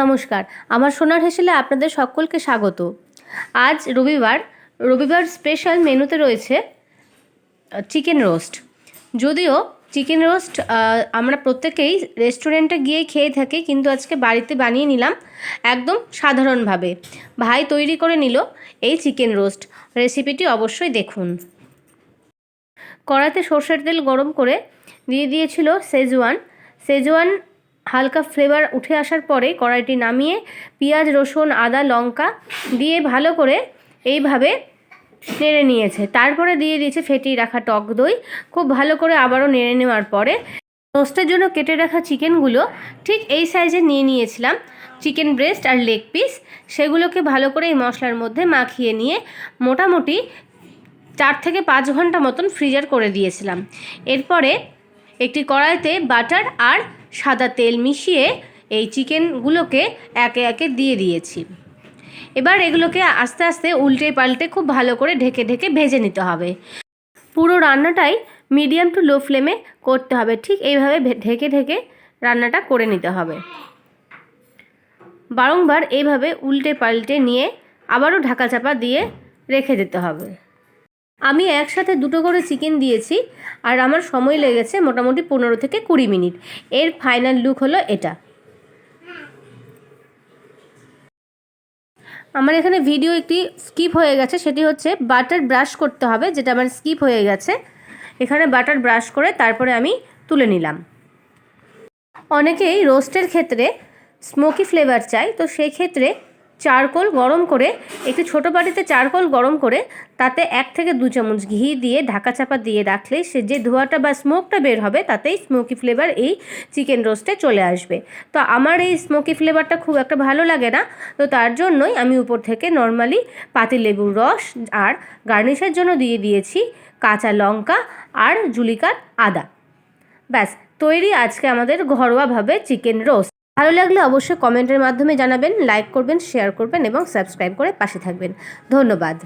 নমস্কার, আমার সোনার হেসেলে আপনাদের সকলকে স্বাগত। আজ রবিবার রবিবার স্পেশাল মেনুতে রয়েছে চিকেন রোস্ট যদিও চিকেন রোস্ট আমরা প্রত্যেকেই রেস্টুরেন্টে গিয়ে খেয়ে থাকি, কিন্তু আজকে বাড়িতে বানিয়ে নিলাম একদম সাধারণভাবে। ভাই তৈরি করে নিল এই চিকেন রোস্ট রেসিপিটি অবশ্যই দেখুন। কড়াতে সর্ষের তেল গরম করে দিয়ে দিয়েছিল সেজওয়ান সেজওয়ান হালকা ফ্লেভার উঠে আসার পরে কড়াইটি নামিয়ে পেঁয়াজ, রসুন, আদা, লঙ্কা দিয়ে ভালো করে এইভাবে নেড়ে নিয়েছে। তারপরে দিয়ে দিয়েছে ফেটিয়ে রাখা টক দই। খুব ভালো করে আবারও নেড়ে নেওয়ার পরে রোস্টের জন্য কেটে রাখা চিকেনগুলো ঠিক এই সাইজে নিয়ে নিয়েছিলাম। চিকেন ব্রেস্ট আর লেগ পিস সেগুলোকে ভালো করে এই মশলার মধ্যে মাখিয়ে নিয়ে মোটামুটি চার থেকে পাঁচ ঘণ্টা মতন ফ্রিজার করে দিয়েছিলাম। এরপরে একটি কড়াইতে বাটার আর সাদা তেল মিশিয়ে এই চিকেনগুলোকে একে একে দিয়ে দিয়েছি। এবার এগুলোকে আস্তে আস্তে উল্টে পাল্টে খুব ভালো করে ঢেকে ঢেকে ভেজে নিতে হবে। পুরো রান্নাটাই মিডিয়াম টু লো ফ্লেমে করতে হবে। ঠিক এইভাবে ঢেকে ঢেকে রান্নাটা করে নিতে হবে। বারংবার এইভাবে উল্টে পাল্টে নিয়ে আবারও ঢাকা চাপা দিয়ে রেখে দিতে হবে। আমি একসাথে দুটো করে চিকেন দিয়েছি আর আমার সময় লেগেছে মোটামুটি পনেরো থেকে কুড়ি মিনিট। এর ফাইনাল লুক হলো এটা। আমার এখানে ভিডিও একটি স্কিপ হয়ে গেছে, সেটি হচ্ছে বাটার ব্রাশ করতে হবে, যেটা আমার স্কিপ হয়ে গেছে। এখানে বাটার ব্রাশ করে তারপরে আমি তুলে নিলাম। অনেকেই রোস্টের ক্ষেত্রে স্মোকি ফ্লেভার চাই তো সেই ক্ষেত্রে চারকোল গরম করে, একটি ছোটো বাটিতে চারকোল গরম করে, তাতে এক থেকে দু চামচ ঘি দিয়ে ঢাকা চাপা দিয়ে রাখলে সে যে ধোয়াটা বা স্মোকটা বের হবে, তাতেই স্মোকি ফ্লেভার এই চিকেন রোস্টে চলে আসবে। তো আমার এই স্মোকি ফ্লেভারটা খুব একটা ভালো লাগে না, তো তার জন্যই আমি উপর থেকে নর্মালি পাতিলেবুর রস আর গার্নিশের জন্য দিয়ে দিয়েছি কাঁচা লঙ্কা আর জুলিকার আদা। ব্যাস, তৈরি আজকে আমাদের ঘরোয়াভাবে চিকেন রোস্ট ভালো লাগলে অবশ্যই কমেন্টের মাধ্যমে জানাবেন লাইক করবেন শেয়ার করবেন এবং সাবস্ক্রাইব করে পাশে থাকবেন। ধন্যবাদ।